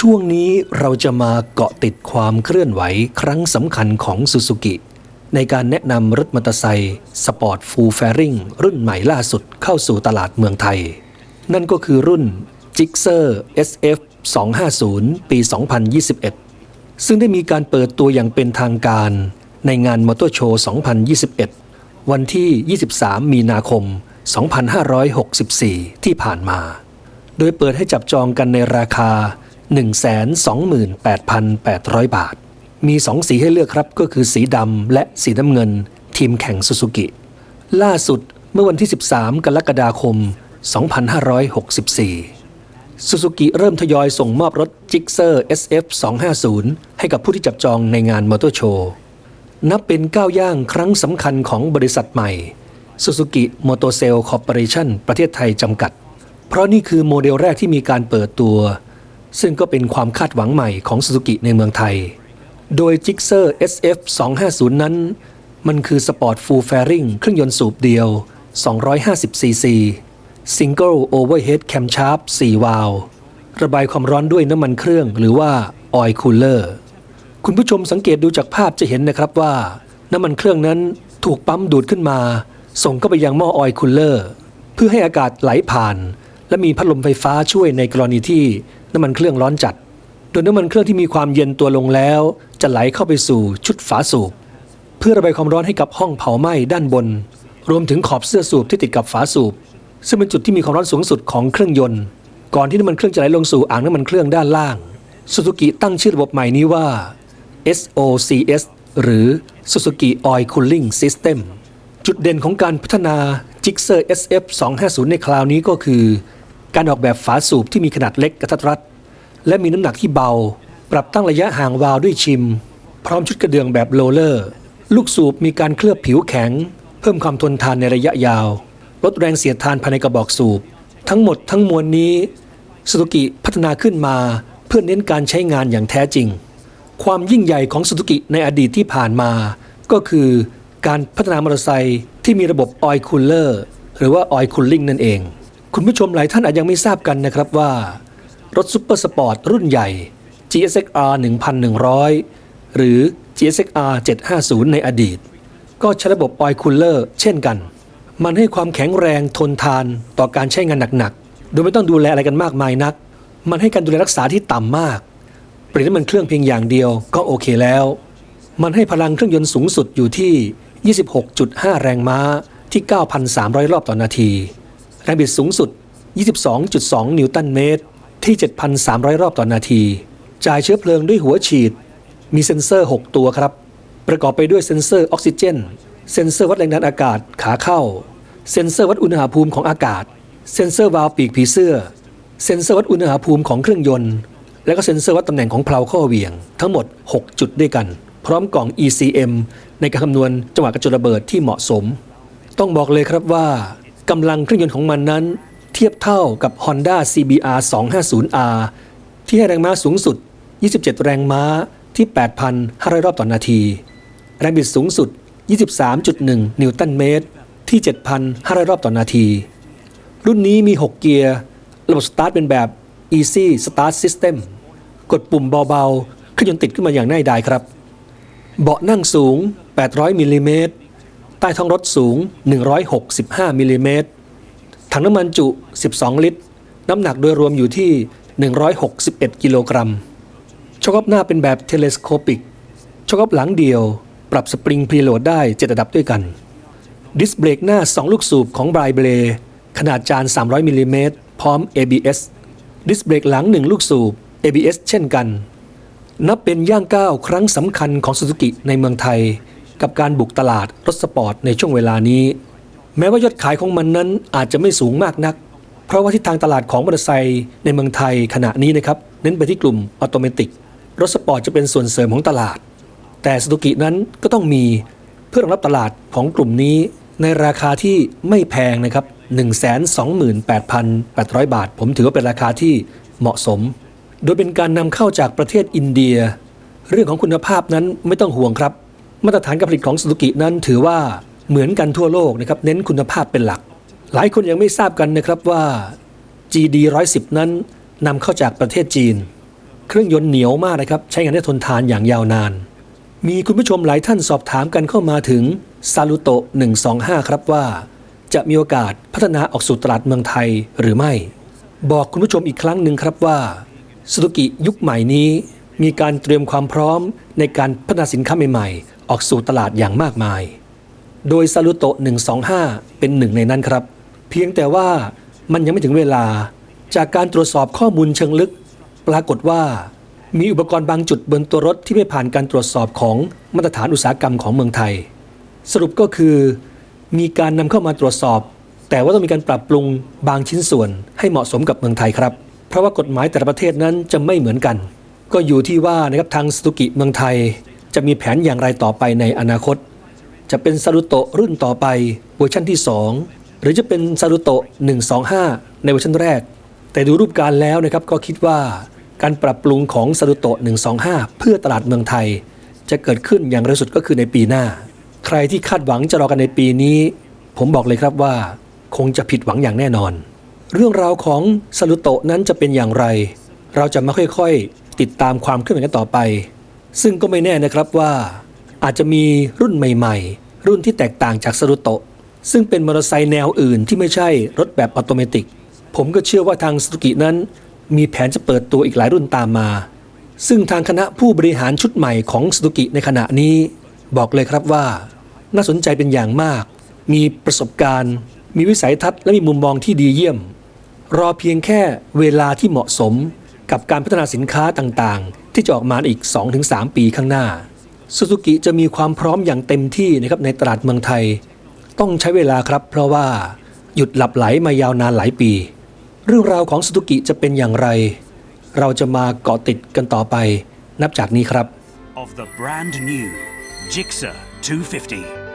ช่วงนี้เราจะมาเกาะติดความเคลื่อนไหวครั้งสำคัญของซูซูกิ ในการแนะนำรถมอเตอร์ไซค์สปอร์ตฟูลแฟริงรุ่นใหม่ล่าสุดเข้าสู่ตลาดเมืองไทย นั่นก็คือรุ่น Gixxer SF 250 ปี 2021 ซึ่งได้มีการเปิดตัวอย่างเป็นทางการในงานมอเตอร์โชว์ 2021 วันที่ 23 มีนาคม 2564 ที่ผ่านมา โดยเปิดให้จับจองกันในราคา 128,800 บาท มี 2 สีให้เลือกครับก็คือสีดำและสีน้ำเงิน ทีมแข่งซูซูกิ ล่าสุดเมื่อวันที่ 13 กรกฎาคม 2564ซูซูกิเริ่มทยอยส่งมอบรถ Gixxer SF 250ให้กับผู้ที่จับจองในงานมอเตอร์โชว์นับเป็นก้าวย่างครั้งสำคัญของบริษัทใหม่ Suzuki Motor Cell Corporation ประเทศไทยจำกัด เพราะนี่คือโมเดลแรกที่มีการเปิดตัว ซึ่งก็เป็นความคาดหวังใหม่ของ Suzuki ในเมืองไทย โดย Gixxer SF 250 นั้น มันคือสปอร์ตฟูลแฟริงเครื่องยนต์สูบเดียว 250cc Single Overhead Camshaft 4วาล์วระบายความร้อนด้วยน้ำมันเครื่องหรือว่า Oil Cooler คุณผู้ชมสังเกตดูจากภาพจะเห็นนะครับว่า น้ำมันเครื่องนั้นถูกปั๊มดูดขึ้นมา ส่งเข้าไปยังหม้อออยคูลเลอร์ เพื่อให้อากาศไหลผ่าน และมีพัดลมไฟฟ้าช่วยในกรณีที่น้ำมันเครื่องร้อนจัด โดยน้ำมันเครื่องที่มีความเย็นตัวลงแล้ว จะไหลเข้าไปสู่ชุดฝาสูบ เพื่อระบายความร้อนให้กับห้องเผาไหม้ด้านบน รวมถึงขอบเสื้อสูบที่ติดกับฝาสูบ ซึ่งเป็นจุดที่มีความร้อนสูงสุดของเครื่องยนต์ ก่อนที่น้ำมันเครื่องจะไหลลงสู่อ่างน้ำมันเครื่องด้านล่างซูซูกิตั้งชื่อระบบใหม่นี้ว่า SOCS หรือ Suzuki Oil Cooling System จุดเด่นของการพัฒนา Gixxer SF 250ในคราวนี้ก็คือ การออกแบบฝาสูบที่มีขนาดเล็กกระทัดรัด และมีน้ำหนักที่เบา ปรับตั้งระยะห่างวาล์วด้วยชิม พร้อมชุดกระเดื่องแบบโรลเลอร์ ลูกสูบมีการเคลือบผิวแข็ง เพิ่มความทนทานในระยะยาว ลดแรงเสียดทานภายในกระบอกสูบ ทั้งหมดทั้งมวลนี้สุ z u กิพัฒนาขึ้นมาเพื่อเน้นการใช้งานอย่างแท้จริง ความยิ่งใหญ่ของสุ z u กิในอดีตที่ผ่านมา ก็คือการพัฒนามอเตอร์ไซค์ที่มีระบบ Oil Cooler หรือว่า Oil Cooling นั่นเอง คุณผู้ชมหลายท่านอาจยังไม่ทราบกันนะครับว่า รถซุปเปอร์สปอร์ตรุ่นใหญ่ GSXR 1100 หรือ GSXR 750 ในอดีต ก็ใช้ระบบ Oil Cooler เช่นกัน มันให้ความแข็งแรงทนทานต่อการใช้งานหนักๆ โดยไม่ต้องดูแลอะไรกันมากมายนัก มันให้การดูแลรักษาที่ต่ำมาก เปลี่ยนน้ำมันเครื่องเพียงอย่างเดียวก็โอเคแล้ว มันให้พลังเครื่องยนต์สูงสุดอยู่ที่ 26.5 แรงม้าที่ 9,300 รอบต่อนาที แรงบิดสูงสุด 22.2 นิวตันเมตร ที่ 7,300 รอบต่อนาที จ่ายเชื้อเพลิงด้วยหัวฉีด มีเซ็นเซอร์ 6 ตัวครับ ประกอบไปด้วยเซ็นเซอร์ออกซิเจน เซ็นเซอร์วัดแรงดันอากาศขาเข้า เซ็นเซอร์วัดอุณหภูมิของอากาศ เซ็นเซอร์วาล์วปีกผีเสื้อ เซ็นเซอร์วัดอุณหภูมิของเครื่องยนต์ และก็เซ็นเซอร์วัดตำแหน่งของเพลาข้อเหวี่ยง ทั้งหมด 6 จุดด้วยกัน พร้อมกล่อง ECM ในการคำนวณจังหวะกระจุระเบิดที่เหมาะสม ต้องบอกเลยครับว่า กำลังเครื่องยนต์ของมันนั้น เทียบเท่ากับ Honda CBR 250R ที่ให้แรงม้าสูงสุด 27 แรงม้าที่ 8,500 รอบต่อนนาที แรงบิดสูงสุด 23.1 นิวตันเมตร ที่ 7,500 รอบต่อนนาที รุ่นนี้มี 6 เกียร์ ระบบสตาร์ทเป็นแบบ Easy Start System กดปุ่มเบาๆเครื่องยนต์ติดขึ้นมาอย่างง่ายดายครับ เบาะนั่งสูง 800มิลลิเมตร ใต้ท้องรถสูง 165มิลลิเมตรถังน้ำมันจุ 12 ลิตร น้ำหนักโดยรวมอยู่ที่ 161 กิโลกรัมช็อคอัพหน้าเป็นแบบเทเลสโคปิกช็อคอัพหลังเดียว ปรับสปริงพรีโหลดได้ 7 ระดับด้วยกัน ดิสเบรกหน้า 2 ลูกสูบของไบรเบลขนาดจาน 300มิลลิเมตรพร้อม ABS ดิสเบรกหลัง 1 ลูกสูบ ABS เช่นกัน นับเป็นย่างก้าวครั้งสำคัญของซูซูกิในเมืองไทย กับการบุกตลาดรถสปอร์ตในช่วงเวลานี้ แม้ว่ายอดขายของมันนั้นอาจจะไม่สูงมากนัก เพราะว่าทิศทางตลาดของมอเตอร์ไซค์ในเมืองไทยขณะนี้นะครับเน้นไปที่กลุ่มออโตเมติกรถสปอร์ตจะเป็นส่วนเสริมของตลาด แต่ซูซูกินั้นก็ต้องมีเพื่อรองรับตลาดของกลุ่มนี้ในราคาที่ไม่แพงนะครับ 128,800 บาท ผมถือว่าเป็นราคาที่เหมาะสม โดยเป็นการนำเข้าจากประเทศอินเดีย เรื่องของคุณภาพนั้นไม่ต้องห่วงครับ มาตรฐานการผลิตของสุ z u กินั้นถือว่าเหมือนกันทั่วโลกนะครับเน้นคุณภาพเป็นหลัก หลายคนยังไม่ทราบกันนะครับว่า GD 110 นั้นนำเข้าจากประเทศจีน เครื่องยนต์เหนียวมากนะครับใช้งานได้ทนทานอย่างยาวนาน มีคุณผู้ชมหลายท่านสอบถามกันเข้ามาถึงซาลุโตะ125 ครับว่า จะมีโอกาสพัฒนาออกสู่ตลาดเมืองไทยหรือไม่ บอกคุณผู้ชมอีกครั้งหนึ่งครับว่าสุ zu กิยุคใหม่นี้มีการเตรียมความพร้อมในการพัฒนาสินค้าใหม่ๆ ออกสู่ตลาดอย่างมากมาย โดยซาลุโตะ125 เป็นหนึ่งในนั้นครับ เพียงแต่ว่ามันยังไม่ถึงเวลา จากการตรวจสอบข้อมูลเชิงลึก ปรากฏว่า มีอุปกรณ์บางจุดบนตัวรถที่ไม่ผ่านการตรวจสอบของมาตรฐานอุตสาหกรรมของเมืองไทย สรุปก็คือ มีการนำเข้ามาตรวจสอบ แต่ว่าต้องมีการปรับปรุงบางชิ้นส่วนให้เหมาะสมกับเมืองไทยครับ เพราะว่ากฎหมายแต่ละประเทศนั้นจะไม่เหมือนกัน ก็อยู่ที่ว่านะครับทางสตุกิเมืองไทย จะมีแผนอย่างไรต่อไปในอนาคต จะเป็นซารุโตะรุ่นต่อไปเวอร์ชันที่ 2 หรือจะเป็นซารุโตะ125 ในเวอร์ชันแรก แต่ดูรูปการแล้วนะครับก็คิดว่าการปรับปรุงของซารุโตะ125 เพื่อตลาดเมืองไทย จะเกิดขึ้นอย่างเร็วสุดก็คือในปีหน้า ใครที่คาดหวังจะรอกันในปีนี้ ผมบอกเลยครับว่าคงจะผิดหวังอย่างแน่นอน เรื่องราวของซารุโตะนั้นจะเป็นอย่างไร เราจะมาค่อยๆ ติดตามความเคลื่อนไหวกันต่อไป ซึ่งก็ไม่แน่นะครับว่าอาจจะมีรุ่นใหม่ๆ รุ่นที่แตกต่างจากซารุโตะซึ่งเป็นมอเตอร์ไซค์แนวอื่นที่ไม่ใช่รถแบบออโตเมติ ผมก็เชื่อว่าทางสุกินั้น มีแผนจะเปิดตัวอีกหลายรุ่นตามมา ซึ่งทางคณะผู้บริหารชุดใหม่ของสุกิในขณะนี้ บอกเลยครับว่า น่าสนใจเป็นอย่างมาก มีประสบการณ์ มีวิสัยทัศน์และมีมุมมองที่ดีเยี่ยม รอเพียงแค่เวลาที่เหมาะสมกับการพัฒนาสินค้าต่างๆ ที่จะออกมาอีก 2-3 ปีข้างหน้าซูซูกิจะมีความพร้อมอย่างเต็มที่นะครับในตลาดเมืองไทย ต้องใช้เวลาครับ เพราะว่าหยุดหลับไหลมายาวนานหลายปี เรื่องราวของซูซูกิจะเป็นอย่างไร เราจะมาเกาะติดกันต่อไป นับจากนี้ครับ of the brand new Gixxer 250.